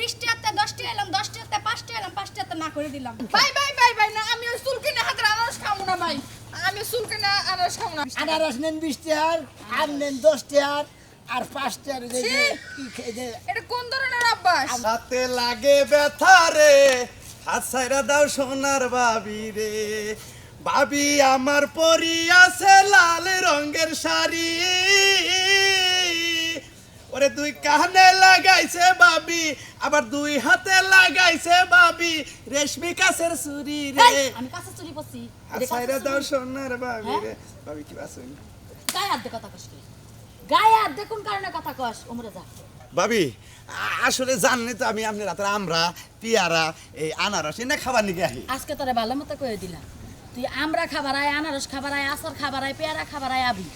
বিশটি হাতে দশটি এলাম দশটি হাতে পাঁচটি এলাম পাঁচটি হাতে না করে দিলাম। ভাই ভাই ভাই ভাই না আমি ওই চুল কিনে হাতের আনারস খাব না ভাই। আমি চুল কিনে আনারস খাব না। আনারস নেন বিশ টাকার আম নেন দশ টাকার আর পাঁচ টাকার এই যে- ছি! কি খে- যে এটা কোন ধরনের অভ্যাস হাতে লাগে ব্যথা রে হাত সাইরা দাও সোনার বাবি রে। বাবি আমার পরি আছে লাল রঙের শাড়ি। ওরে দুই কানে লাগাইছে বাবি আবার দুই হাতে লাগাইছে বাবি। রেশমি কাছের চুরি রে। আমি কাছে চুরি করছি। হাত সাইরা দাও সোনার বাবি রে। বাবি কি বাসুন? গায়ে হাত দিয়ে কথা কস কি? গায়ে হাত দিয়ে কোন কারণে কথা কস? ওমরে যা। ভাবি আ- আসলে জাননি তো আমি আপনার হাতের আমরা পিয়ারা এই আনারস এনে খাবার নিকে আহি আজকে তোরে ভালো মতো কয়ে দিলাম। তুই আমরা খাবার আয় আনারস খাবার আয় আচার খাবার আয় পেয়ারা খাবার আয় আবি।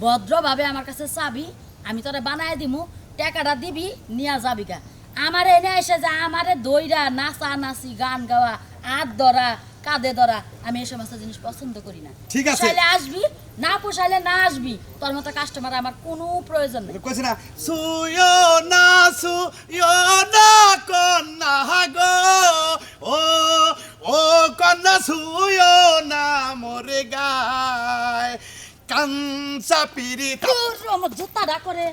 ভদ্রভাবে আমার কাছে চাবি আমি তোরে বানায় দিমু টাকাটা দিবি নিয়া যাবি গা। আমার এনে এসে যে আমারে দইরা নাচা নাচি গান গাওয়া হাত ধরা কাঁধে ধরা আমি এই সমস্ত জিনিস পছন্দ করি না। ঠিক আছে। পোষাইলে আসবি না পোষাইলে না আসবি তোর মতো কাস্টমার আমার কোনো প্রয়োজন নেই। কইছে না সুয়ো না সুয়ো না কন্যা গো ও ও কন্যা সুয়ো না মোরে গায় কাঞ্চা পিরি তোর আমার জুতাটা করে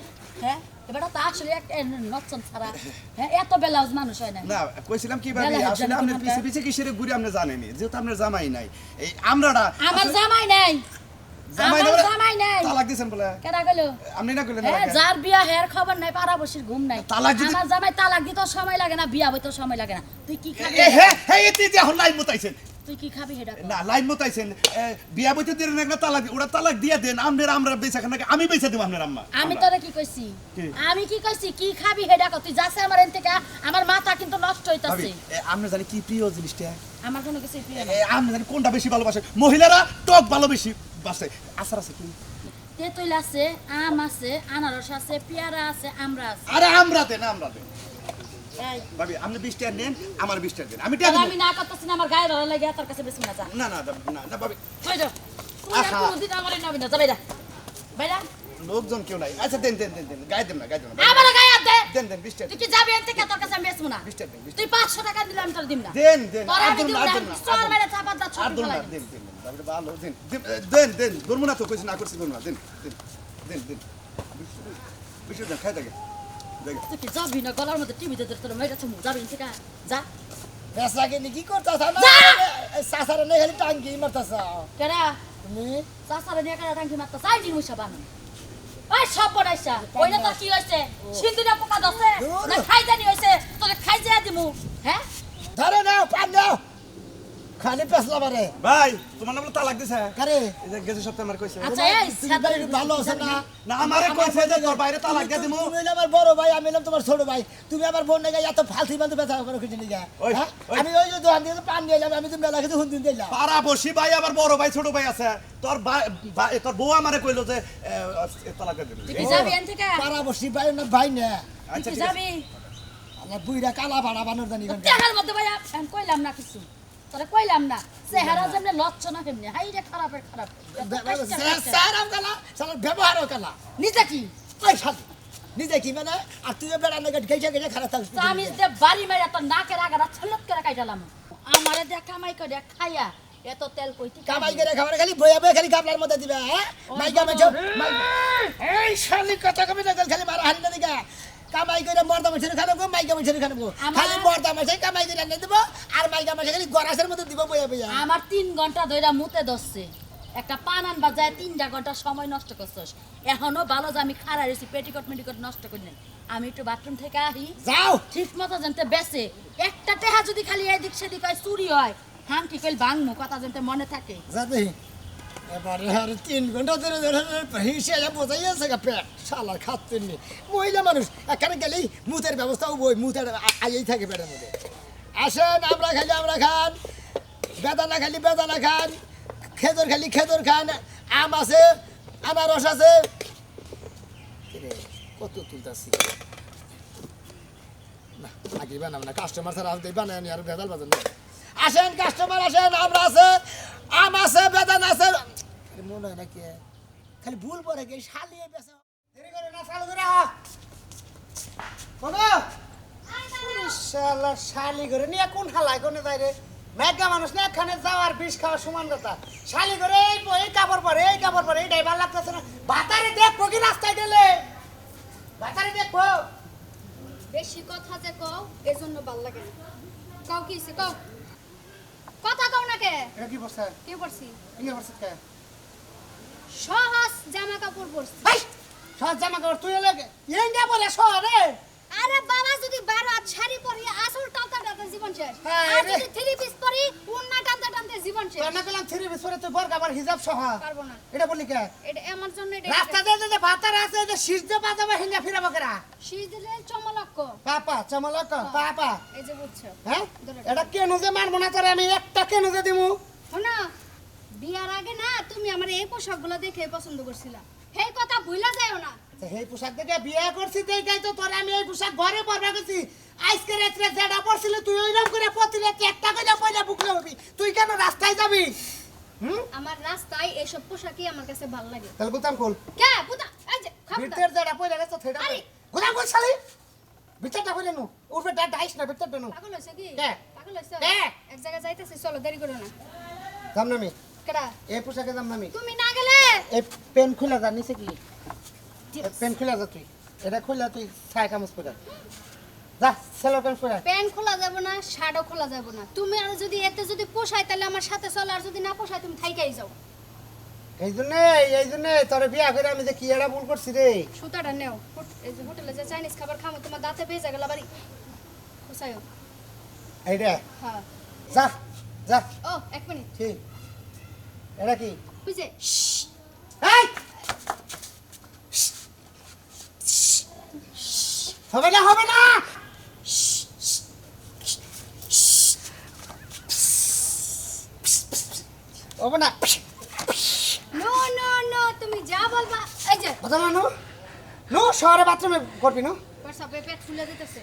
হ্যাঁ? এবার তো আসলে একটা নচ্চন ছাড়া হ্যাঁ? এত বেলাউজ মানুষ হয় না না কইছিলাম কি ভাবি আসলে আপনি? পিছে পিছে কিসের ঘুরে আপনি জানেনি যেহেতু আপনার জামাই নাই। এই আমরাটা আমার জামাই নাই। জামাই জামাই নাই। তালাক দিছেন বলে। কেডা গেল? আপনি না কইলেন হ্যাঁ যার বিয়া হের খবর নাই পাড়া বসির ঘুম নাই। তালাক যদি- আমার জামাই তালাক দিতে সময় লাগে না বিয়া বইতে সময় লাগে না। তুই কি খাবি? হ্যাঁ হ্যাঁ এতে যে লাইন মতাইছেন তুই কি খাবি হেডা না লাইন মতাইছেন। বিয়া বইতে দিলেন একটা তালাক ওরা তালাক দিয়ে দেন আপনার আমরা বেচা খান আমি বেচা দেব আপনার আম্মা। আমি তোরে কি কইছি? আমি কি কইছি? কি খাবি হেডা তুই যাচ্ছে আমার এন থেকে আমার মাথা কিন্তু নষ্ট হইতাছে। এ, আমরা জানি কি প্রিয় জিনিসটা? আমার কোনো কিছু প্রিয় না। এ, আমরা জানি কোনটা বেশি ভালোবাসে? মহিলারা টক ভালো বেশি বাসে। আসার আছে কি? তেঁতুল আছে আম আছে আনারস আছে পেয়ারা আছে আমরা আছে। আরে আমরা দেন আমরা দেন ভাবি আপনি বিশ টাকা নেন আমার বিশ টাকা দেন আমি টাকা আমি না করতেছি না আমার গায়ে ধরা লাগে তোর কাছে বেশি না যা না না না না ভাবি কই আহা। কোনোদিন আমার নবী না যাবে না বাইরা লোকজন কেউ নাই আচ্ছা দেন দেন দেন দেন গায়ে দেন না গায়ে দেন না আমার গায়ে দে দেন দেন বিশ টাকা তুই কি যাবি এর থেকে তোর কাছে আমি বেচবো না বিশ টাকা দেন তুই পাঁচশো টাকা দিলে আমি তোর দিম না দেন দেন তোর আমি দিম না, চর মেরে না। চাপাত দা ছবি দেন দেন দেন দেন ভালো দেন দেন, দেন ধরবো না তো কইছি না করছি ধরবো না দেন দেন দেন দেন বিশ টাকা খাই থাকে তুই কি যাবি না? গলার মধ্যে টিভিতে তোর মেয়েটা চুমু যাবি থেকে যা। পেশা কিনে কি করতেছ? না যা! সাসারে নেই খালি টাঙ্কি মারতেছ। কেডা? তুমি? চাচারে নিয়ে কেডা টাঙ্কি মারতা চাই দিন মুসা বানো ওই সব বড়াইছা ওই না তোর কি হইছে? সিন্দুরা পোকা দছে। না খাই জানি হইছে তোরে খাই যায় দিমু। হ্যাঁ? ধরে নাও পান নাও। খালি পেছলা মারে ভাই তোমার নাম তালাক দিছে? কারে? এই যে গেছে সপ্তাহে আমার কইছে। আচ্ছা এই তুমি ভালো আছে না? না আমারে কইছে যে তোর বাইরে তালাক দিয়ে দিমু। তুমি হইলে আমার বড় ভাই আমি হলাম তোমার ছোট ভাই। তুমি আমার বোন নাকি এত ফালতু বান্ধব ব্যথা করে খুঁজে নিয়ে হ্যাঁ? আমি ওই যে দোকান দিয়ে পান নিয়ে এলাম আমি তো মেলা খেতে হুন দিন দিলাম। পাড়া বসি ভাই আবার বড় ভাই ছোট ভাই আছে। তোর ভাই তোর বউ আমারে কইলো যে তালাক দিয়ে দিবি। তুই যাবি এর থেকে? পাড়া বসি ভাই না ভাই না। আচ্ছা যাবি? আমার বুইরা কালা ভাড়া বানর জানি। দেখার মধ্যে ভাই আমি কইলাম না কিছু। তোরে কইলাম না চেহারা যেমনি লচ্ছ না কেমনি হাই রে খারাপের খারাপ। স্যারও কালা স্যার ব্যবহারও কালা। নিজে কি? ওই শালি নিজে কি মানে? আর তুই বেড়া নাকি গেছে গেছে খারাপ থাকিস চামিজ দে বাড়ি মাইরা তোর নাকের আগারা ছলত করে কাইটালাম। আমারে দে কামাই করে খাইয়া এত তেল কইতি কামাই করে খাবার খালি বইয়া বইয়া খালি গাবলার মধ্যে দিবে হ্যাঁ? মাইকা মাইছো এই শালি কথা কবি না খালি মারা না দিগা। কামাই করে মর্দা মাছের খানাবো মাইকা মাছের আমার- খালি মর্দা মাছে কামাই করে এনে দেবো আর মাইকা মাছে খালি গরাসের দিব বইয়া বইয়া। আমার তিন ঘণ্টা ধইরা মুতে দছছে একটা পান আন বাজায় তিনটা ঘণ্টা সময় নষ্ট করছস। এখনও ভালো যে আমি খাড়া রয়েছি পেটিকট মেটিকট নষ্ট করি নাই। আমি একটু বাথরুম থেকে আহি যাও! ঠিক মতো জানতে বেসে একটা টেহা যদি খালি এদিক সেদিক হয় চুরি হয় হাম ঠিক ভাঙমু কথা জানতে মনে থাকে। যাতে এবারে আর তিন ঘণ্টা ধরে বোঝাই আছে মহিলা মানুষ, এখানে গেলেই মুতের ব্যবস্থাও বই মুতের থাকে মধ্যে। আসেন, আমরা আমরা খান। বেদানা খালি, বেদানা খান। খেজুর খালি, খেজুর খান। আম আছে, আনারস আছে। কত তুলতাছি। না, আগে বানাম না কাস্টমার ছাড়া আর না আসেন কাস্টমার আসেন, আমরা আছে। আম আছে, বেদান আছে। মনে হয় নাকি? খালি ভুল পরে কি শালিয়ে বেসা দেরি করে না চালু করে আ। শালা শালি করে নিয়ে কোন হালায় কোনে যাই রে? মেঘা মানুষ না এখানে যাওয়ার বিষ খাওয়ার সমান কথা। শালি করে এই কাপড় পরে, এই কাপড় পরে এই ড্রাইভার লাগতেছে না। বাতারে দেখব কি রাস্তায় গেলে? বাতারে দেখব। বেশি কথা যে কও, এজন্য ভালো লাগে। কও কি কও। কে এটা কি বলছে কে পড়ছি ইয়ে বলছে কে? সহজ জামা কাপড় পরছি। ভাই সহজ জামা কাপড় তুই এলে ইয়ে বলে শহরে? আরে বাবা যদি বারো হাত শাড়ি পরি আসল টানতে টানতে জীবন শেষ। আর। যদি থ্রি পিস পরি উন্না টানতে টানতে জীবন শেষ। না গেলাম থ্রি পরে তুই আবার হিজাব সহ। পারব না। এটা বললি কে? এটা আমার জন্য এটা রাস্তা দিয়ে যে ভাতার আছে যে শীষ দিয়ে বাজাবে হিঙ্গা ফিরাবো কেরা? শীষ দিলে চমলক্ক পাপা চমলক পাপা। এই যে বুঝছ। হ্যাঁ? এটা কেন যে মারবো না তোরে? আমি একটা কেন যে দিমু? শোনা বিয়ার আগে না তুমি আমার এই পোশাকগুলো দেখে পছন্দ করছিলা। সেই কথা ভুলা যায়ও না। তো পোশাক দেখে বিয়ে করছি দেখাই তো তোরে। আমি এই পোশাক ঘরে পরবা গেছি আজকে রাত্রে যেটা পড়ছিল তুই ওইরকম করে প্রতি রাত্রে একটা করে পয়লা বুকলে হবি তুই কেন রাস্তায় যাবি? আমার রাস্তায় এইসব পোশাকই আমার কাছে ভালো লাগে। তাহলে বুতাম খোল। কে? পুতা এই যে। ভিতর যেটা পয়লা গেছে আরে। বুতাম খোল শালি। নু উপরে ডা ডাইস না ভিতরটা নু। পাগল হইছে কি? কে? পাগল হইছে কে? এক জায়গায় যাইতেছি চলো দেরি করো না। যাম না আমি কেডা? এই পোশাকে যাম না আমি তুমি না গেলে? এই পেন খুলে যা নিচে কি? পেন খুলে যা তুই। এটা খুলে তুই ছাই কামজ করে যা। সেলো পেন খুলে প্যান্ট খোলা যাব না শার্টও খোলা যাব না। তুমি আর যদি এতে যদি পোষায় তাহলে আমার সাথে চলো আর যদি না পোষায় তুমি থাইকাই যাও। এই জন্য এই জন্য তোর বিয়া করে আমি যে কি একটা ভুল করছি রে। সুতাটা নেও এই যে হোটেলে যে চাইনিজ খাবার খামো তোমার দাঁতে পেয়ে গেল বাড়ি পোষায়ও এইটা? হ্যাঁ। যা যা। ও এক মিনিট। ঠিক এটা কি? বুঝে এই! হবে না হবে না! হবে না। নো নো নো তুমি যা বলবা এই যে। কথা না নো। শহরে বাথরুমে করবি না। হোয়াটসঅ্যাপে পেট ফুলে দিতেছে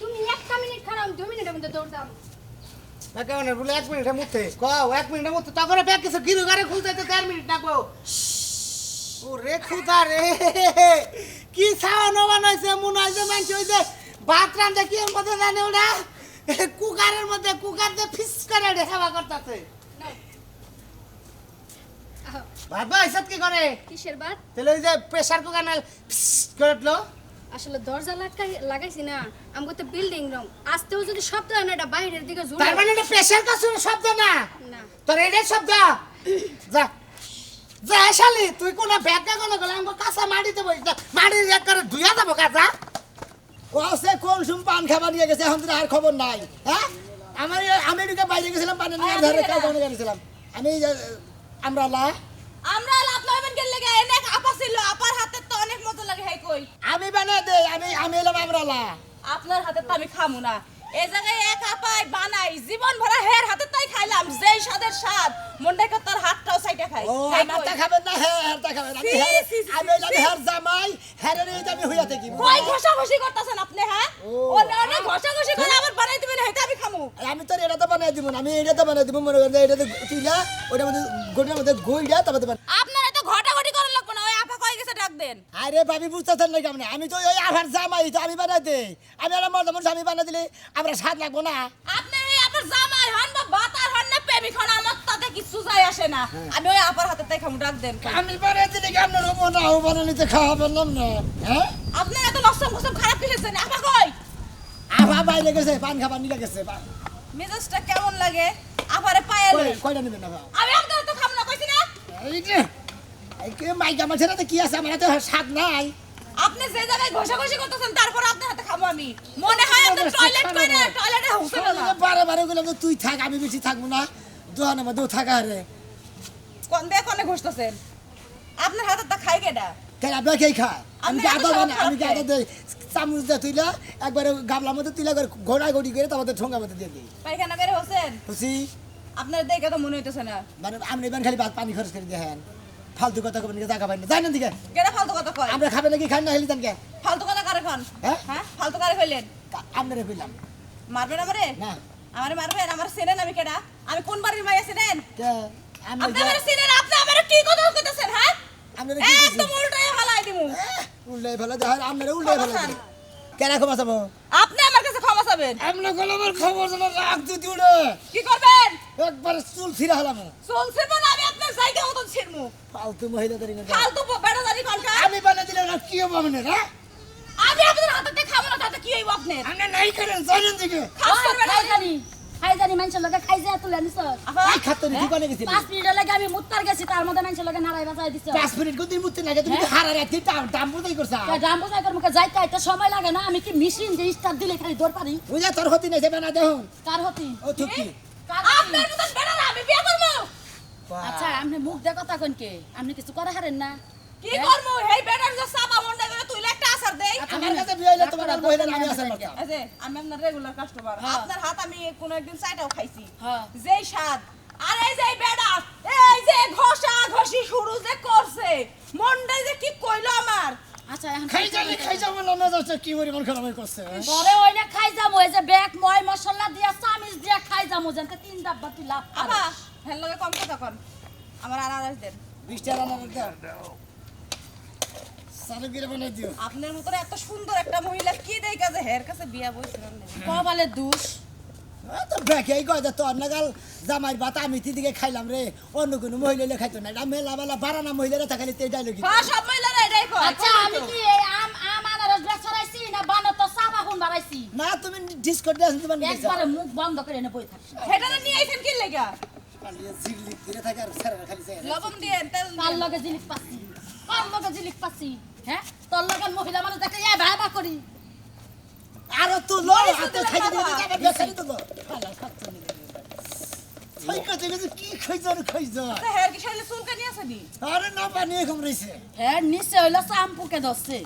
তুমি একটা মিনিট খারাপ দু মিনিটের মধ্যে দৌড় দাও। কেমন বলে এক মিনিটের মধ্যে কও এক মিনিটের মধ্যে। তারপরে ব্যাগ কিছু গিরু গাড়ি খুলতে তো দেড় মিনিট লাগবো। ও রে খুদা রে কি খাওয়ানো বানাইছে মনে হয় যে মানছে ওই যে ভাত রান্ধে কি এর মধ্যে জানে ওটা কুকারের মধ্যে কুকার দিয়ে ফিস করে করতেছে ভাত ভাইসব কি করে? কিসের বাদ তাহলে ওই যে প্রেসার কুকার না করে উঠল। আসলে দরজা লাগাই লাগাইছি না। আমাকে তো বিল্ডিং রুম আসতেও যদি শব্দ হয় না এটা বাইরের দিকে ঝুলে তার মানে এটা প্রেসার কাছে শব্দ না? না। তোর এটাই শব্দ? যা। যা শালি তুই কোন ব্যাগা কোন গেলে আমাকে কাঁচা মাটিতে বসে মাটির এক করে ধুইয়া যাব কাঁচা কসে কোন সুম পান খাবার নিয়ে গেছে এখন তো আর খবর নাই হ্যাঁ? আমার এই আমেরিকা বাইরে গেছিলাম পানি নিয়ে ধরে কাউ পানি গেছিলাম। আমি আমরা লা। আমরা লাভ লইবেন গেলে গে এনে আপা ছিল আপার হাতে তো অনেক মজা লাগে হাই কই। আমি বানাই দেই আমি আমি এলাম আমরা লা। আপনার হাতে তো আমি খামু না। এই জায়গায় এক আপাই বানাই জীবন ভরা হের হাতে তাই খাইলাম যেই স্বাদের স্বাদ মনটাই তার হাতটাও সাইডে খাই ও আমারটা খাবেন না হ্যাঁ হ্যাঁটা খাবেন আমি সি, সি, সি, আমি এলাম সি। জামাই হ্যারের এই আমি হইয়া থাকি কই ঘষা ঘষি করতেছেন আপনি ও। অনেক অনেক ঘষা ঘষি করে আবার বানাই দিবেন হেটা আমি খামু। আমি তোর এটা তো বানাই দিব আমি এটা তো বানাই দিব মনে করেন যে এটাতে তুইলা ওটার মধ্যে গোটার মধ্যে গইডা তারপরে বানাই আপনার এত ঘটাঘটি করার লাগবে না ওই আপা কই গেছে ডাক দেন। আরে ভাবি বুঝতেছেন না কেমন আমি তো ওই আভার জামাই তো আমি বানাই দেই। আমি আর মর্দ মানুষ আমি বানাই দিলে আমরা স্বাদ লাগবো না। আপনি এই আপার জামাই হন বা বাতার হন না প্রেমিক হন আমার তাতে কিছু যায় আসে না। আমি ওই আপার হাতে তাই খামু ডাক দেন আমি বানাই দিলে কি আপনার হব না? ও বানানিতে খাওয়া পারলাম না। হ্যাঁ? আপনার এত নষ্টম কুসম খারাপ হয়েছে আপা কই? আভা বাইরে গেছে পান খাবার নিয়ে গেছে মেজাজটা কেমন লাগে? আপারে পায়ে। কয়টা নেবেন না ভাই? আমি আপনার তো খাম না কইছি না এই যে মাইকা মাছের হাতে কি আছে? আমার হাতে স্বাদ নাই। আপনি যে জায়গায় ঘষাঘষি করতেছেন তারপর আপনার হাতে খাব আমি। মনে হয় আপনি টয়লেট করে টয়লেটে না। বারে বারে বললাম তুই থাক আমি বেশি থাকব না। মধ্যেও থাকা রে কোন দিয়ে কোনে ঘষতেছেন? আপনার হাতে তা খাই কেডা? কেন আপনার কে খায়? আমি কি আদা বানা আমি কি আদা দেই চামচ দিয়ে তুইলা একবারে গাবলার মধ্যে তুইলা ঘোড়া ঘড়ি করে তারপর ঠোঙ্গা মধ্যে দিয়ে দিই। পায়খানা করে হোসেন খুশি আপনার দেখে তো মনে হইতেছে না। মানে আপনি এবার খালি ভাত পানি খরচ করে দেখেন। ফালতু কথা কবেন জায়গা পাইনি যাই না দিকে। ফালতু কথা কয়? আমরা খাবেন নাকি খাই না হেলি ফালতু কথা কারে খান হ্যাঁ? হ্যাঁ? ফালতু কারে কইলেন? আপনারে কইলাম। মারবেন আমারে? না। আমারে মারবেন? আমার চেনেন আমি কেডা? আমি কোন বাড়ির মাইয়া চেনেন? কে? আমি আপনি আমার চেনেন? আপনি আমারে কি কথা কইতেছেন হ্যাঁ? আপনারা কি একদম উল্টাই হালাই দিমু। উল্লাই ভালো দেখার আপনারা ক্ষমা চান। কেন ক্ষমা চাবো? আপনি আমার কাছে ক্ষমা চাবেন। করলে খবর যেন রাগ যদি উড়ে। কি করবেন? একবার চুল ছিঁড়া হলাম। চলছে না আমি আপনার জায়গা মতন ছিড়মু ফালতু মহিলাদের। ফালতু বেড়া জানি কনকা আমি বানিয়ে দিলে ওরা কি হবে মানে হ্যাঁ? আমি আপনাদের হাতে দিয়ে খাব না তাতে কি হইব আপনার? আপনি নাই করেন জানেন দিকে। করবেন খাই জানি খাই জানি মানুষের লগে খাই যায় তুলে আপা এই খাতো দোকানে গেছিলি পাঁচ মিনিটের লাগে আমি মুত্তার গেছি তার মধ্যে মানুষের লগে নাড়াই বাজাই দিছ। পাঁচ মিনিট কোন দিন লাগে তুমি তো হারা রাখতে দাম বুঝাই করছা? দাম বোঝাই করে মুখে যাইতে আইতে সময় লাগে না আমি কি মেশিন যে স্টার দিলে খালি দৌড় পারি? বুঝা তোর হতি নাই যাবে না দেখুন কার হতি ও কার আপনার মতন বেড়া আমি বিয়ে করব। আচ্ছা আপনি মুখ দিয়ে কথা কন কে? আপনি কিছু করে হারেন না। কি করব? এই বেড়ার যে চাপা মন্ডা করে তুইলে একটা আসার দেই। আমার কাছে বিয়ে হইলে তোমার আর মহিলা আমি আসেন মারতাম। এই আমি আপনার রেগুলার কাস্টমার হ্যাঁ। আপনার হাত আমি কোনো একদিন চাইটাও খাইছি। হ্যাঁ। যেই স্বাদ। আর এই যে বেড়া এই যে ঘষা ঘষি শুরু যে করছে। মন্ডাই যে কি কইলো আমার। আচ্ছা এখন খাই যাবে খাই যাব না যাচ্ছে কি পরিমাণ খারাপ করছে। পরে ওই না খাই যাব এই যে ব্যাগ ময় মশলা দিয়া চামিচ দিয়া খাই যাব জানতে তিন ডাব্বা তুই লাভ পারস। হেল লগে কম কথা কন। আমার আর দেন। বিশ টাকা না সালে গিরে বানাই দিও। আপনার মতো এত সুন্দর একটা মহিলা কি দেই কাছে হের কাছে বিয়া বইছিলেন কপালের দুষ। এ তো বেকেই কয় যে তোর নাগাল জামাই ভাত আমি দিকে খাইলাম রে। অন্য কোনো মহিলা খাইতো না। এটা মেলা মেলা বারানা মহিলারা থাকালে তো এটাই হ্যাঁ সব মহিলারা এটাই কয়। আচ্ছা আমি কি এই আম আম আনারস বেচরাইছি না বানো তো চা বাহুন বাড়াইছি না তুমি ডিসকো দিয়ে নিয়ে যাও। একবারে মুখ বন্ধ করে এনে বই থাকছি সেটা নিয়ে আইছেন কি লেগা? খালি জিগলি ধীরে থাকে আর সারা খালি যায়। লবণ দিয়ে তেল দিয়ে লগে জিলিক পাচ্ছি? কার লগে জিলিক পাচ্ছি? হ্যাঁ? তোর লগে মহিলা মানুষ দেখে এ ভাবা করি। আরও তো লো মরিচ হাতে দিলে খাই দিবে বাবা। আবার বেকারি তো লো খালা খাচ্ছ নি সেই কাছে গেছে কি আর খাইছ তা কি শরীরে চুলকানি আছে নি আরে না পানি কম রইছে হ্যাঁ নিচে হইল চাম্পুকে ধরছে।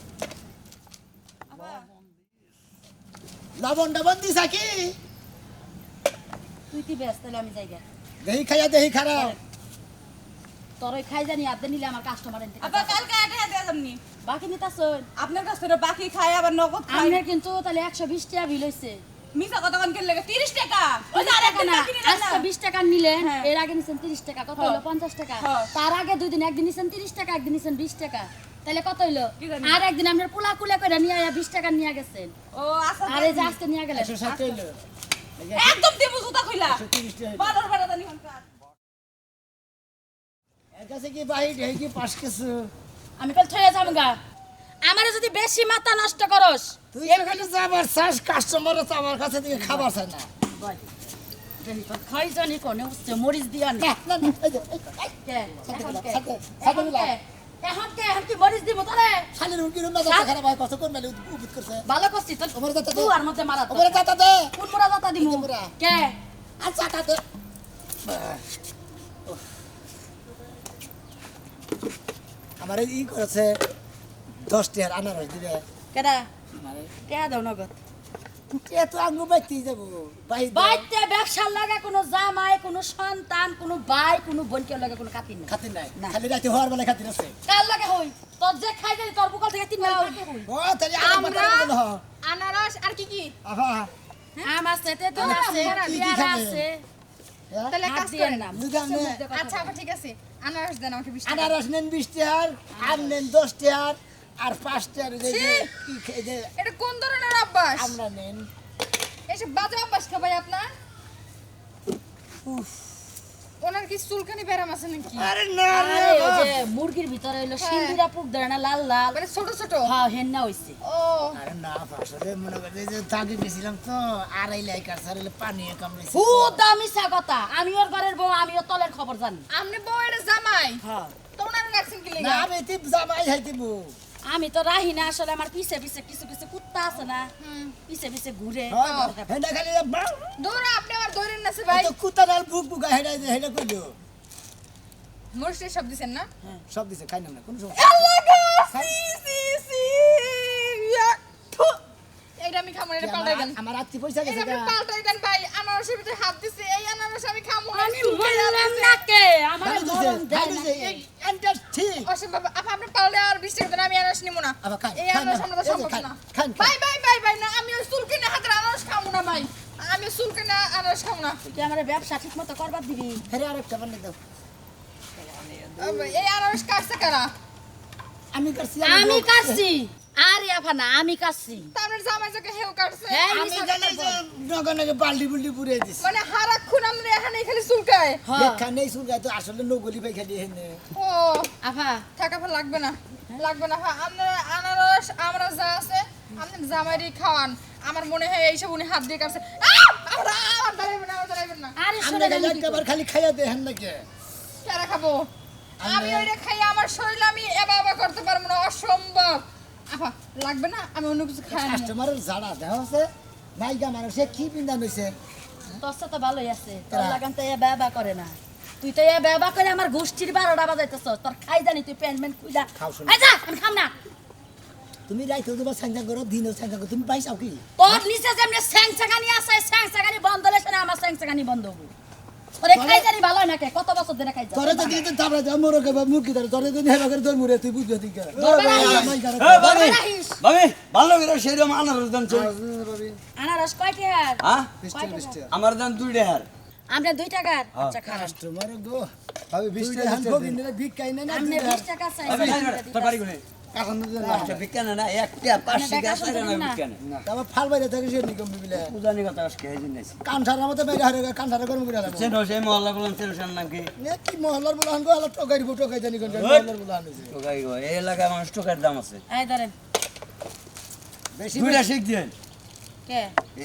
লবণ ডবন দিছ কি তুই কি ব্যস্ত তাহলে আমি যাইগা দেহি খাইয়া দেহি খারাপ। তোর খাই জানি আপনি নিলে আমার কাস্টমার কালকে আটে বাকি নিতাছন আপনার কাছ থেকে বাকি খাই আবার নগদ খাই। আমার কিন্তু তাহলে একশো বিশ টাকা বিল হয়েছে মিছা কথা কোন কেন লেগে? 30 টাকা? ওই যে আরেকদিন না বাকি নিলেন না? আজকে বিশ টাকা নিলেন হ্যাঁ। এর আগে নিছেন তিরিশ টাকা কত হলো পঞ্চাশ টাকা। তার আগে দুই দিন একদিন নিছেন তিরিশ টাকা একদিন নিছেন বিশ টাকা। তাহলে কত হইল? আর একদিন আপনার পোলা কুলা করে নিয়ে আয়া বিশ টাকা নিয়ে গেছেন। ও আচ্ছা আর এই যে আজকে নিয়ে গেলেন। হইল। একদম দেবো জুতা কইলা। একশো তিরিশ টাকা হইল। বাদর বেড়া জানি হনকার। এর কাছে কি বাহির ঢেই কি পাশ কিছু আমি কাল থয়ে যাব গা আমারে যদি বেশি মাথা নষ্ট করস তুই এখানে যাবার চাস কাস্টমার আমার কাছে থেকে খাবার চায় না কোনে মরিচ দিয়া না না, না, এখন কে? এখন। কে? মরিচ দিব তোরে শালির খারাপ মেলে করছে। ভালো তুই আর মারা দে। কোন দাতা দিমু। কে দে। আমার ই করেছে দশ টিয়ার আনারস দিবে। কেডা? আমারে। কে দাও নগদ। এ তো আঙ্গু বাইতেই যাব বাইতে ব্যবসার লাগে কোনো জামাই কোনো সন্তান কোনো ভাই কোনো বোনকে লাগে কোনো কাতিন নেই। খাতির নাই। না। খালি রাতে হওয়ার বেলা খাতির আছে। কার লাগে হই? তোর যে খাই যাই তোর বুকল থেকে তিন বেলা হই। ও তাহলে আমরা আনারস আর কি কি? আফা আম আছে তেঁতুল আছে কি কি পেয়ারা খাবে? আছে। হ্যাঁ? তাহলে কাজ করেন না। আচ্ছা ঠিক আছে। আনারস দেন আমাকে বিশ টাকা। আনারস নেন বিশ টিয়ার আম নেন দশ টিয়ার আর পাঁচ টিয়ার যে যে এটা কোন ধরনের অভ্যাস আমরা নেন। এসব বাজে অভ্যাস খাবাই আপনার? ওনার কি চুলকানি ব্যারাম আছে নাকি? আরে না রে ওই যে মুরগির ভিতরে হইল সিন্দুরা পুক ধরে না লাল লাল। মানে ছোট ছোট? হ্যাঁ হেন্না হইছে। ও। আরে না আসলে মনে করে যে তাকে গেছিলাম তো আড়াই লাইকার সারিলে পানি হু দামিসা কথা আমি ওর ঘরের বউ আমি ওর তলের খবর জানি। আপনি বউ এটা জামাই? হ্যাঁ। তো ওনারা রাখছেন কি না আমি জামাই হাইতিব আমি তো রাহি না আসলে আমার পিছে পিছে কিছু কিছু কুত্তা আছে না। পিছে পিছে ঘুরে। হেডা খালি দৌড়া আপনি আমার দৌড়েন না সে ভাই। তো কুত্তা ডাল বুক বুকা হেডা হেডা সব দিছেন না? সব দিছে খাই না কোনো সমস্যা আল্লাহ গো সি সি সি ইয়া, থু। এটা আমি খামো এটা পাল্টাই দেন। আমার- আমার আত্মি পয়সা গেছে এটা পাল্টাই দেন ভাই আনারসের ভিতরে হাত দিছে এই আনারস আমি খামো না আমি বললাম না কে? আমার ভালো দিছে, মরণ দেয় ভালো না দিছে, এই আন্টার ঠিক। অসম্ভব আপা আপনি পারলে আর বিশ টাকা দেন আমি আনারস নিবো না। এই আনারস আমরা এই সম্ভব না। খান, খান। ভাই ভাই ভাই ভাই না আমি ওই হাতের আনারস খাব না ভাই। আমি চুলকিনে আনারস খাব না। তুই আমার ব্যবসা ঠিক মতো করবার দিবি? হেরে আরেকটা বানিয়ে দাও। এই আনারস কাটছে কারা? আমি করছি আমি কাটছি। আমি কাটছি তার জামাই যাকে হেউ কাটছে। আমি জানি যে নগে নগে বাল্টি বুল্টি পুড়ে দিছি। মানে হারাক্ষণ আমরা এখানে খালি চুলকায়। হ্যাঁ। দেখা তো আসলে নগলি পাই খালি হেনে ও আফা টাকা ফা লাগবে না। লাগবে না হ্যাঁ, আনারস আমরা যা আছে আপনি জামাইরি খাওয়ান। আমার মনে হয় এইসব উনি হাত দিয়ে কাটছে আহ! আমার আমার দাঁড়াইবেন না আমার দাঁড়াইবেন না। আরে আমি শুনে একবার খালি খাইয়া দেখেন নাকি কেরা খাব? আমি ওইটা খাই আমার শরীর আমি এবা এবা করতে পারব না অসম্ভব। আপা লাগবে না? আমি অন্য কিছু খাই না কাস্টমারের জাড়া দেখা আছে নাইকা মানুষে কি পিন্দা নইছে তোর সাথে ভালোই আছে। তোর? লাগান তো এ ব্যবা করে না। তুই তো এ ব্যবা করে আমার গোষ্ঠীর বারোটা বাজাইতেছ। তোর খাই জানি তুই প্যান্ট প্যান্ট খুঁজা খাও শুনে। যা আমি খাম না। তুমি রাইতে তোমার সাইন্সা করো দিনও সাইন্সা করো। তুমি পাইছাও কি? তোর নিচে যেমনি স্যাং সাগানি আছে স্যাং সাগানি বন্ধ হলে সেটা আমার স্যাং সাগানি বন্ধ হব। তোরে খাই জানি ভালো হয় না কে কত বছর ধরে খাই যা তোরে তো কিন্তু তারপরে যা মোর কে মুরগি ধরে তোরে তো হেবা করে তোর মুরে তুই বুঝবে ঠিক আছে ধরবে না হিস। ধরবে না হিস। ভাবি ভালো করে সেরকম আনারস দাম চল। আনারস কয়টি হার হ্যাঁ? আমার দাম দুই ডেহার আমরা দুই টাকার? আচ্ছা খারাপ কাস্টমার গো। ভাবি 20 টাকা হান ভোগিন দিলে ভিক কাই না না আপনি বিশ টাকা চাইছেন তোর বাড়ি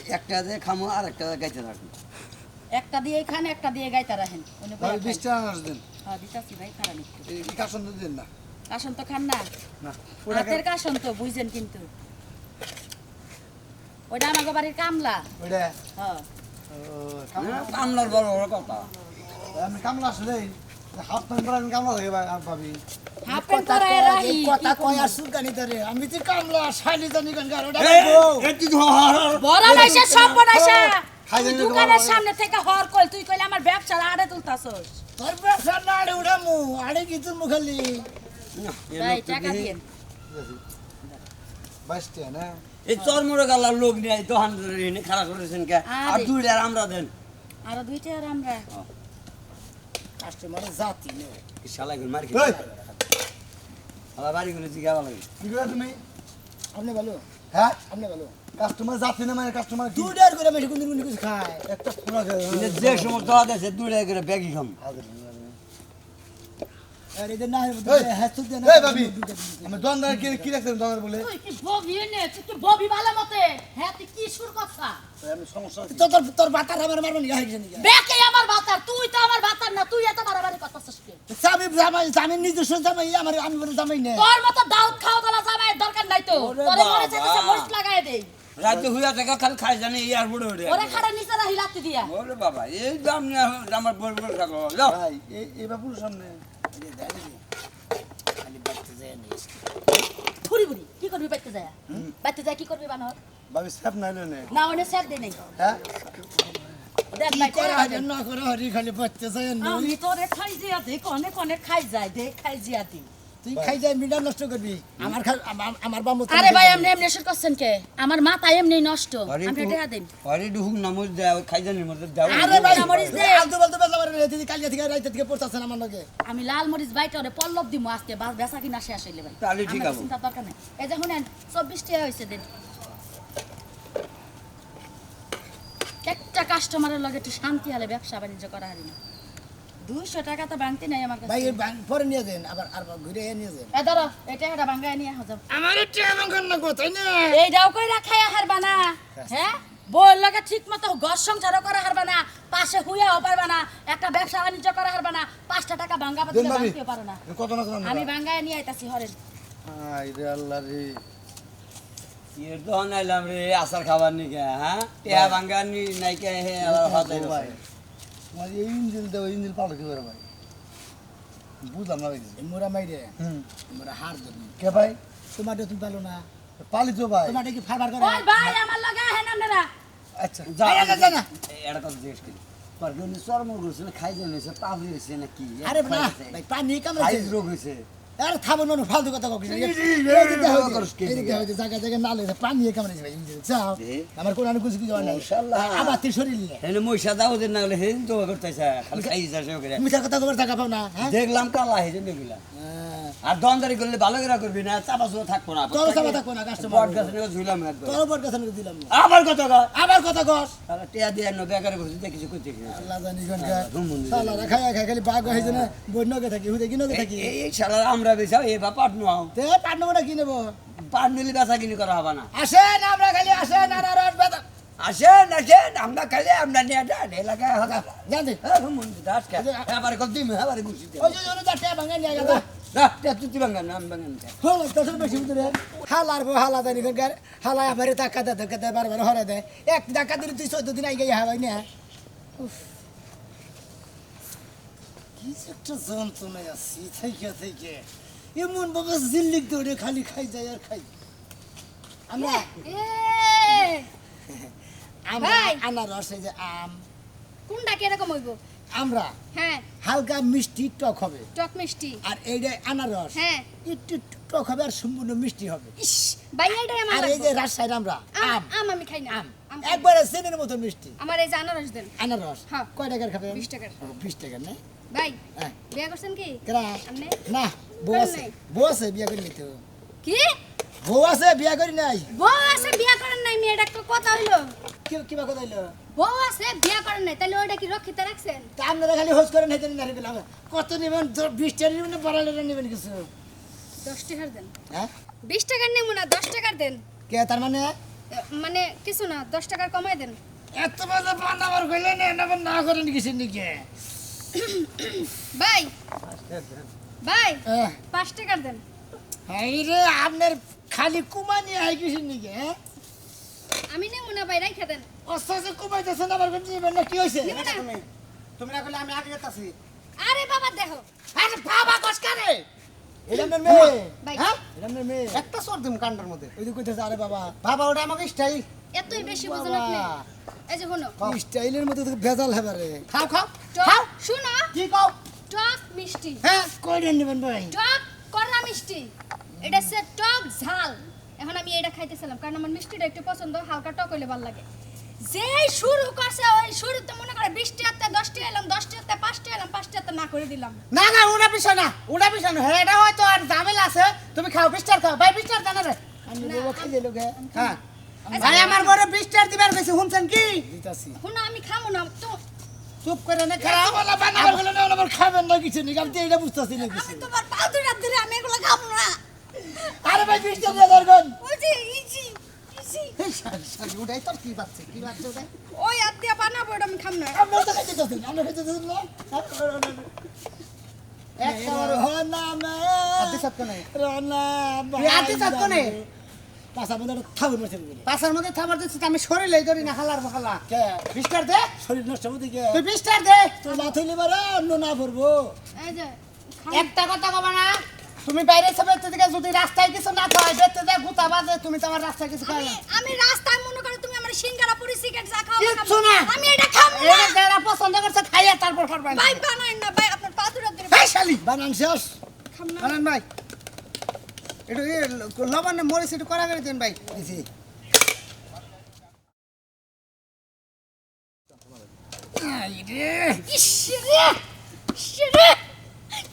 একটা দিন দিয়ে খামো আর একটা গাইতে রাখব একটা দিয়ে খান একটা দিয়ে গাইতা রাখেন। আনারস হ্যাঁ দিতাছি ভাই খারাপ তো না। কাশন তো খান না। হাতের কাশন তো বুঝছেন কিন্তু। ওইটা আমাকে বাড়ির কামলা। হ্যাঁ কামলার বড় বড় কথা। আমি কামলা আসলে হাফ প্যান্ট পরে আমি কামলা ভাবি। আমি তো কামলা শালি জানি দোকানের সামনে থেকে হর কইল তুই কইলে আমার ব্যবসা আড়ে তুলতাছস। তোর ব্যবসা না আড়ে উঠামু আড়ে কি তোর মুখালি এই চরমরে গালার লোক নিয়ে এই দোকান ধরে এনে খারাপ করেছেন কে? আর। আরে। দুইটা আর আমরা দেন। আরও দুইটা আর আমরা। কাস্টমার জাতি নে কি শালা গুলো মার এই, আমার বাড়ি গুলো জিগাবা লাগে। কি করে তুমি? আপনি ভালো? হ্যাঁ? আপনি ভালো? কাস্টমার যাচ্ছে না মানে কাস্টমার করে বেশি কোন কোন কিছু খায়। একটা পুরা যে করে ব্যাগই খাম। তোর তোর বাতার আমার আমার তুই তো আমার বাতার না তুই এত বাড়াবাড়ি করতেছিস কে? জামাই জামি নিজস্ব জামাই আমার আমি বলে জামাই নে তোর মতো দাউদ খাওয়া দাওয়া জামাইয়ের দরকার নাই তো। তোরে মনে বাবা। চাইতেছে মরিচ লাগাই দেই। রাজ্য হইয়া টাকা খালি খাই জানি ইয়ার বুড়ো ওরে খাড়া নিচে রাহি লাত্তি দিয়া। ওরে বাবা এই দাম নিয়ে আমার বড় বড় থাকো ভাই এই এই বাবুর সামনে। ফুরি কি করবি বাইতে যায়? বাইতে যায় কি করবি বানর? ভাবি স্যাপ নাই নে। না ওনে স্যার দে নাই। হ্যাঁ? খালি বাচ্চা যায় আমি তোরে খাই জিয়া দে কনে কনে খাই যায় দে খাই জিয়া দি তুই খাই যায় মিডা নষ্ট করবি। আমার আমার বামু আরে ভাই এমনি এমনি শুরু করছেন কে? আমার মাথা এমনি নষ্ট। দেন আরে ডুহুক নামজ দেও খাই মধ্যে দেও আরে ভাই মরিচ দে। আলতু বলতে বেলা মারে তুই কালকে থেকে রাইতে থেকে পড়তাছেন আমার লগে। আমি লাল মরিচ বাইটা ওরে পল্লব দিমু আজকে বাস বেচা কিনা শেষ হইলে ভাই। তাহলে ঠিক আছে। চিন্তা দরকার নাই। এই যে শুনেন চব্বিশ টাকা হয়েছে দিন। একটা কাস্টমারের লগে একটু শান্তি হলে ব্যবসা বাণিজ্য করা হারি না দুইশো টাকা তো ভাঙতে নাই আমার কাছে। ভাই বাং- পরে নিয়ে যান আবার আর ঘুরে নিয়ে যান। এ ধরো এই টাকাটা ভাঙ্গায় নিয়ে যাও আমার একটু এমন না গো তাই না? কইরা খাইয়া হারবা না হ্যাঁ? বউর লগে ঠিক মতো ঘর সংসারও করা হারবা না পাশে হুইয়াও পারবা না। একটা ব্যবসা বাণিজ্য করা হারবা না পাঁচটা টাকা বাঙ্গা দিলে ভাবি পারো না। এ কত না আমি ভাঙ্গায় নিয়ে আইতাছি হরেন। আই রে আল্লাহ রে। এর তো নাইলাম রে আসার খাবার নি কে হ্যাঁ? টিয়া ভাঙ্গা নি নাই কে হে আবার তোমার এই ইঞ্জিন দেও ইঞ্জিন পাল্টা কি করে ভাই? বুঝলাম না ভাই মোরা মাইরে। হুম। মোরা হার ধরি কে ভাই? তোমারটা তুমি পালো না। পালি তো ভাই। তোমারটা কি ফারবার করে? ভাই আমার লগে আহেন আপনারা। আচ্ছা যা। এই, না। এটা কথা জিজ্ঞেস করি। পার গনি চর্ম খাই জানি পাবলি হয়েছে না আরে না ভাই পানি কামড়াইছে রোগ হয়েছে। আরে থামো না ফালতু কথা কইছ এই, এই, এই, এই দেখো জায়গা জায়গা নালে পানি পানি কামড়াইছে ভাই যাও? আমার কোন কিছু কিছু হয় ইনশাআল্লাহ। আবার তুই শরীর নিয়ে হেনে মইসা দাও দেন নালে হেন তো করতেছ খালি খাই যাচ্ছে ওকে মিথ্যা কথা কবার টাকা পাও না হ্যাঁ? দেখলাম কালা দেখলাম। আর দমদারি করলে ভালো করে করবি না চাপা চুপা থাকব না। তোর চাপা থাকব না, customer। বট গাছ নিয়ে ঝুলাম একবার তোর উপর কথা নাকি দিলাম না আবার কত কর আবার কথা কস। তাহলে টিয়া দিয়ে নো বেকারে বসে দেখি কিছু করতে কি আল্লাহ জানি কোনকার ধুম বন্ধু শালারা খায়া খায় খালি বাঘ হয়েছে না বন্যকে থাকি হুদে কিনকে থাকি। এই শালা আমরা বেচাও এ বা পাট নাও। তে পাটনবো না কি নেব? পাট নিলে বেচা কিনি করা হবে না। আসেন আমরা খালি আসেন আর আর বেদা আসেন আসেন আমরা খাইলে আমরা নিয়ে যান এলাকায় জানি হ্যাঁ মন্দির দাস কে এবারে কত দিন এবারে ঘুষি দে ওই যে যে ভাঙা নিয়ে গেল হালার বো হালা দেনি আমারে দে বারবার হরে দে এক টাকা দিলে তুই চোদ্দ দিন আগে হাবাই না। কি একটা যন্ত্রণায় আছি থেকে থেকে। এমন বাবা জিল্লিক দৌড়ে খালি খাই যায় আর খাই। আমরা এ! আমরা। আনারস এই যে আম। কোনটা কীরকম হইব? আমরা হ্যাঁ। হালকা মিষ্টি টক হবে। টক মিষ্টি। আর এইটা আনারস। হ্যাঁ। একটু টক হবে আর সম্পূর্ণ মিষ্টি হবে। ইস ভাই এইটাই আমার আর এই। যে রাজশাহীর আমরা আম আম। আম খাই না। আম। একবারে চেনের মতো মিষ্টি। আমার এই যে আনারস দেন। আনারস। হ্যাঁ। কয় টাকার খাবেন? 20 টাকার। ও, 20 টাকার না? ভাই হ্যাঁ। বিয়া করছেন কি? কেরা? আপনি? না বউ আছে। বউ আছে বিয়া করি তো। কি? বউ আছে বিয়া করি নাই? বউ আছে বিয়া করেন নাই মেয়েটা কথা হইল। কি কিবা কথা হইল বউ আছে বিয়া করেন নাই তাহলে ওইটা কি রক্ষিত রাখছেন? তা আপনারা খালি হোস করেন নারী পেলাম কত নেবেন? দ- বিশ টাকা নেবেন না নেবেন কিছু? দশ টাকার দেন। হ্যাঁ? বিশ টাকার নেব না দশ টাকার দেন। কে তার মানে? মানে কিছু না দশ টাকার কমাই দেন। এত বড় কইলে না নেবেন না করেন কিছু নাকি ভাই ভাই হ্যাঁ পাঁচ টাকার দেন। এই রে আপনার খালি কুমানি আই কিছু নাকি হ্যাঁ? আমি নেব না ভাই রাইখা দেন। অস্তে কুমাইতেছেন আবার নেবেন না কি নেব না। তুমি না করলে আমি আগে গেতাছি আরে বাবা দেখো। আরে বাবা কসকারে আপনার মেয়ে। হ্যাঁ? আপনার মেয়ে। একটা সর দিম কান্ডার মধ্যে। ওই যে কইতেছে আরে বাবা। বাবা ওটা আমাকে স্টাইল এতই বেশি বুঝুন আপনি। এই যে শোনো। স্টাইলের মধ্যে তো ভেজাল হবে রে। খাও খাও টক শুনো। কি কও? টক মিষ্টি। হ্যাঁ কয়টা নেবেন ভাই? টক কড়া মিষ্টি। এটা হচ্ছে টক ঝাল। এখন আমি এটা খাইতেছিলাম কারণ আমার মিষ্টিটা একটু পছন্দ হালকা টক হইলে ভালো লাগে। যেই শুরু করছে ওই শুরুতে মনে করে বৃষ্টি হাতে দশটি এলাম দশটি হাতে পাঁচটি এলাম পাঁচটি হাতে না করে দিলাম। না না ওটা বিষয় না ওটা বিষয় না। হ্যাঁ এটা হয়তো আর ঝামেলা আছে। তুমি খাও বিস্টার খাও। ভাই বিস্টার জানা রে আমি দেবো খাই দিল গে হ্যাঁ। ভাই আমার বড় বিস্টার দিবার গেছে শুনছেন কি? দিতাছি। শুনো আমি খামো না তো চুপ করে না খাও বলা বানাবার গেলে না আবার খাবেন না কিছু নাকি আমি তো এটা বুঝতেছি না কিছু আমি তোমার পা দুটা ধরে আমি এগুলো খাব না। আরে ভাই বিশ টাকা দরকার ওই যে ইজি ইজি এই শালি, শালি, ওটাই তোর কি বাচ্চা কি বাচ্চা ওটাই? ওই হাত বানাবো এটা আমি খাম না। তো মে আদি নাই আদি নেই মধ্যে মধ্যে থাবার আমি শরীরে ধরি না হালার বহালা কে? বিস্টার দে। শরীর নষ্ট হতে কে? তুই বিস্টার দে। তোর না থইলে বারে অন্য না পড়ব এই যে খাম। একটা কথা কবা না তুমি বাইরে সবে থেকে যদি বাজে তুমি তো আমার রাস্তায় কিছু খাওয়াই আমি আমি রাস্তায় মনে করে তুমি আমার সিঙ্গারা পুরি সিগারেট চা খাও কিচ্ছু না। আমি এটা খাব না। এটা যারা পছন্দ করছে খাইয়া তারপর করবেন ভাই বানাই না ভাই আপনার পা ধরে ভাই শালি বানান শেষ। খাম না। ভাই। একটু এ লবণ মরিচ একটু করা করে দিন ভাই। রে ইস রে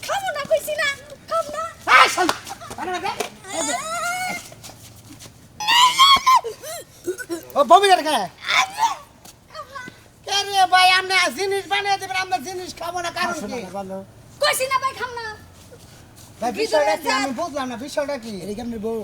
খাব না কইছি না খাম না এই শালি আরে বাবা, এই যে, ও বমি করে খায় কে রে ভাই আমরা জিনিস বানিয়ে দেবেন আমরা জিনিস খাব না কারণ কি? কইছি না ভাই খাম না। ভাই বিষয়টা কি? আমি বুঝলাম না বিষয়টা কি? এই কেমনি বউ?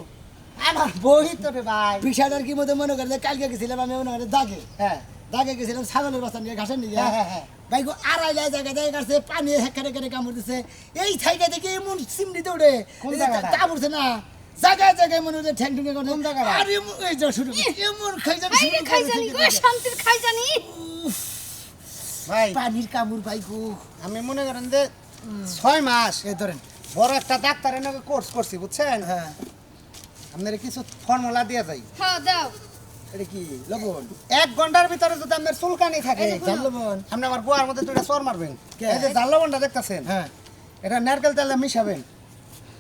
আমার বই তো রে ভাই। বিষয়টার কি মধ্যে মনে করে কালকে গেছিলাম আমি মনে করে দাগে। হ্যাঁ। দাগে গেছিলাম ছাগলের বাচ্চা নিয়ে ঘাসের নিয়ে। হ্যাঁ, হ্যাঁ, হ্যাঁ। ভাই গো আড়াই লাই জায়গা জায়গা কাছে পানি হেকারে হেকারে কামড় দিছে। এই থাইকা দেখে এমন সিমনি দৌড়ে কোন জায়গাটা? কামড়ছে না। জায়গায় জায়গায় মনে হচ্ছে ঠ্যাং ঠুঙ্গে কোন জায়গাটা? আর এই যা শুরু এমন গো শান্তির খাই জানি। ভাই। পানির কামড় ভাই গো। আমি মনে করেন যে ছয় মাস এই ধরেন। বড় একটা ডাক্তারের নাকি কোর্স করছি বুঝছেন? হ্যাঁ। আপনার কিছু ফর্মুলা দিয়ে যাই। হ্যাঁ দাও। এটা কি? লবণ। এক ঘণ্টার ভিতরে যদি আপনার চুলকানি থাকে জাল লবণ। আপনি আমার বুয়ার মধ্যে দুটা চর মারবেন? এই যে জাল লবণটা দেখতেছেন? হ্যাঁ। এটা নারকেল তেলে মিশাবেন।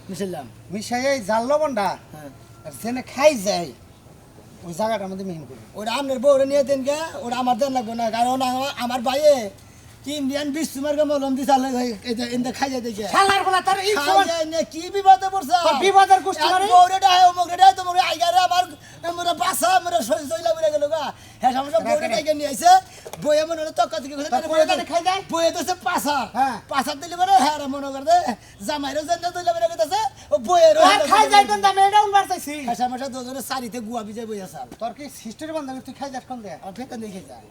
মিশাইলাম মিশাই এই জাল লবণটা আর জেনে খাই যায়, ওই জায়গাটা মধ্যে মেহিন করি। ওরা আপনার বউরে নিয়ে দেন গা ওরা আমার দেন লাগবে না, কারণ আমার- আমার বাইয়ে ইন্ডিয়ান বিশ্বমার্গ মলম দি চালে এই যে এন্দে খাই যায় দেখে শালার বলা তোর এই খাই যায় না কি বিপদে পড়ছে? তোর বিপদের গোষ্ঠী মানে? বউরে ডায় অমুকরে ডায় তোমারে আইগারে আমার মোরা বাসা মোরা সই সইলা বলে গেল গা। হ্যাঁ সমস্যা বউরে ডাইকে নিয়ে আইছে। বইয়ে মনে হলো তক্কা থেকে তোর বউয়ে তাহলে খাই যায়? বইয়ে তো সে পাসার হ্যাঁ। পাসার দিলে মানে হ্যাঁ রে মনে করে দে জামাইরও জন্য দইলা বলে গেছে ও বইয়ের আর খাই যাই কোন দামে এটা উনবার চাইছি। হ্যাঁ সমস্যা দুজনে সারিতে গুয়া তোর কি হিস্টোরি বন্ধ তুই খাই যাস কোন দে? যায়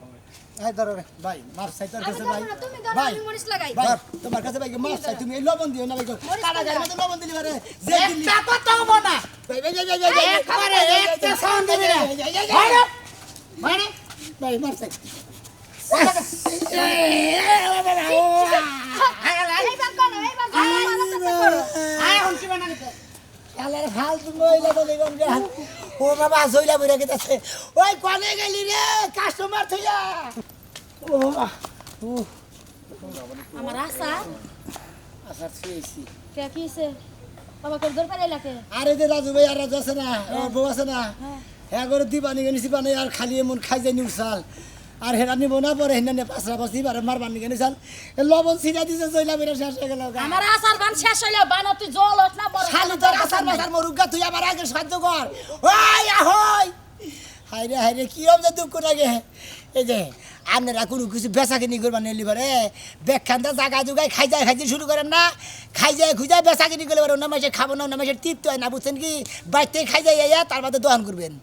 এই ধরো রে ভাই মার সাই তোর কাছে ভাই না, তুমি ধরো, ভাই আমি মরিচ লাগাই। ভাই তোমার কাছে ভাই চাই তুমি এই লবণ দিও না ভাই কাটা গায়ের মধ্যে লবণ দিলি পারে যে দিলি একটা কথা হব না ভাই ভাই ভাই ভাই ভাই একবারে একটা সাউন্ড দিবি না হয় হয় না ভাই মার চাই এইবার করো, এইবার করো। আয় এখন কি আলার হাল মহিলা বলে গম গে ও বাবা জইলা বইরা গেছে ওই কোনে গেলি রে কাস্টমার থইয়া ও বাবা। আমার আশা। ছুঁয়েছি। কে কি হইছে? বাবা করে দরকার এলাকে আরে যে রাজু ভাই আর রাজু আছে না? ওর বউ আছে না? হ্যাঁ। করে দিবানি গেছি বানি আর খালি এমন খাই যাই নিউসাল আর হেরা নিব না পরে হেনা নে পাঁচরা পাঁচি বারে মার বানি গেছিলাম লবণ ছিটা দিছে জইলা বেরা শেষ হয়ে গেল আমার আশার বান শেষ হইলে বানা তুই জল না বড় শালি তোর কাছার বাসার মরুগা তুই আমার আগে সাহায্য কর। ওই আহই! হাইরে হাইরে কি যে দুঃখ লাগে। এই যে আপনারা কোনো কিছু বেচা কিনি করবার নিলি পারে বেখানটা জাগা জুগাই খাই যায় খাইতে শুরু করেন না। খাই যায় খুঁজায় বেচা কিনি করলে পারে অন্য মাসে খাব না অন্য মাসে তৃপ্ত হয় না বুঝছেন কি? বাড়িতে খাই যায় তার বাদে দহন করবেন।